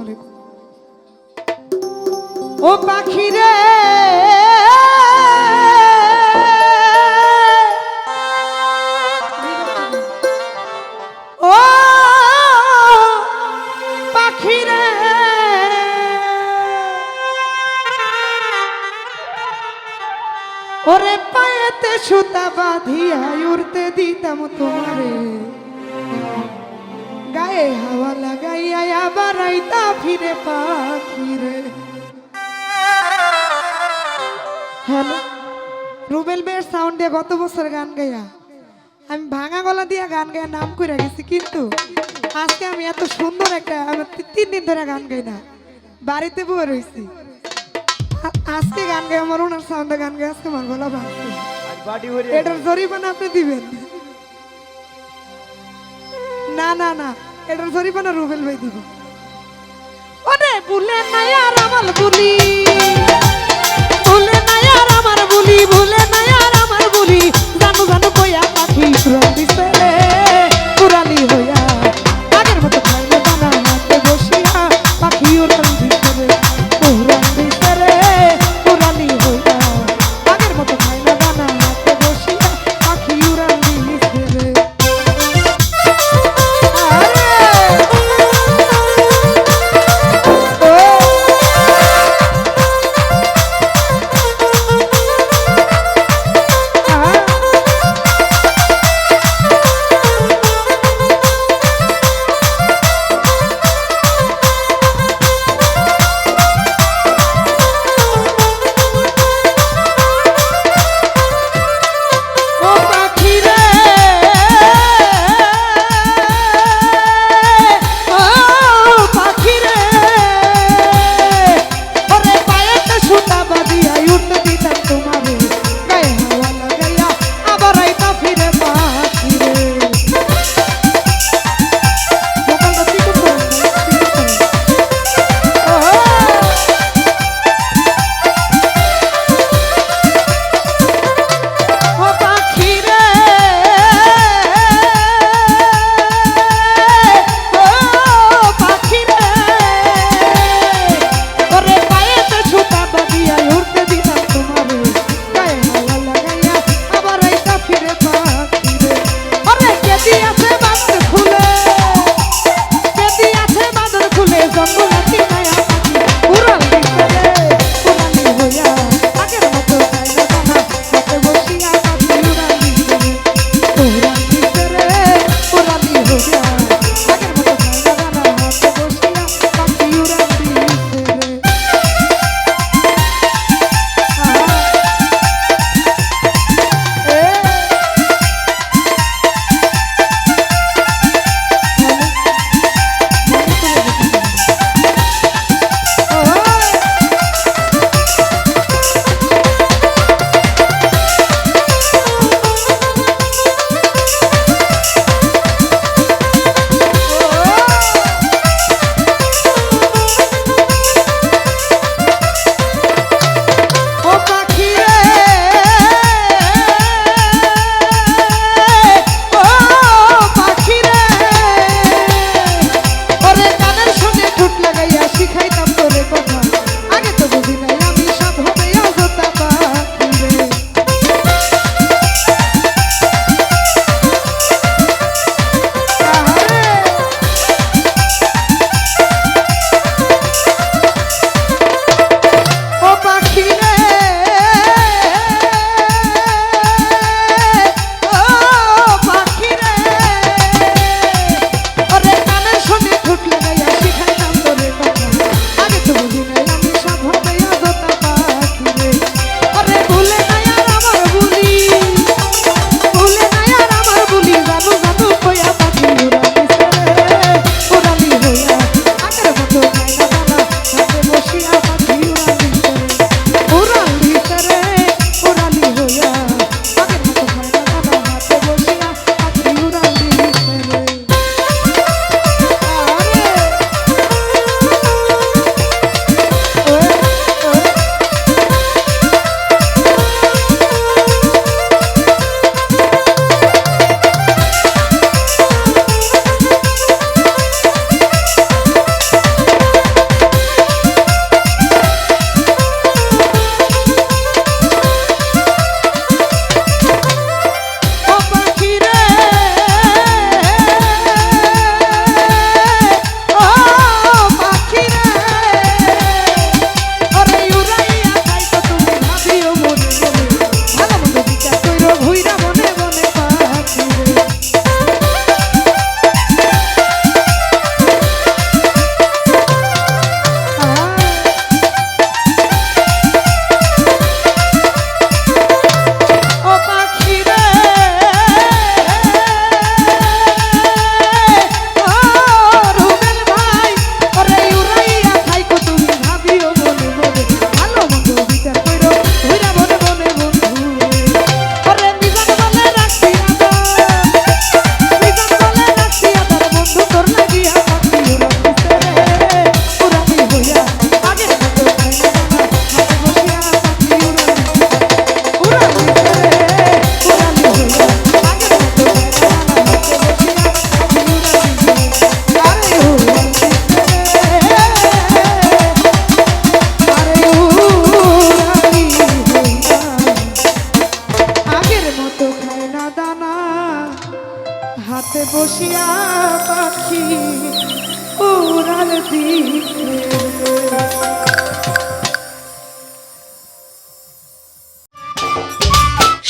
আলাইকুম ও পাখি রে। ও পাখি রে। ওরে পায়েতে সুতা বাঁধিয়া উড়তে দিতাম তোমারে। গায়ে হাওয়া আইতা ফিরে পাখি রে। হ্যালো রুবেল বের সাউন্ড দিয়ে গত বছর গান গাইয়া। আমি ভাঙা গলা দিয়ে গান গাইয়া নাম করে গেছি কিন্তু আজকে আমি এত সুন্দর একটা তিন দিন ধরে গান গাই না বাড়িতে বয়ে রয়েছি আজকে গান গাই আমার ওনার সাউন্ডে গান গাই আজকে আমার গলা ভাঙছে। এটার জরিমানা আপনি দিবেন? না না না এটার জরিমানা রুবেল ভাই দিব। ভুলে নাই আর আমার বুলি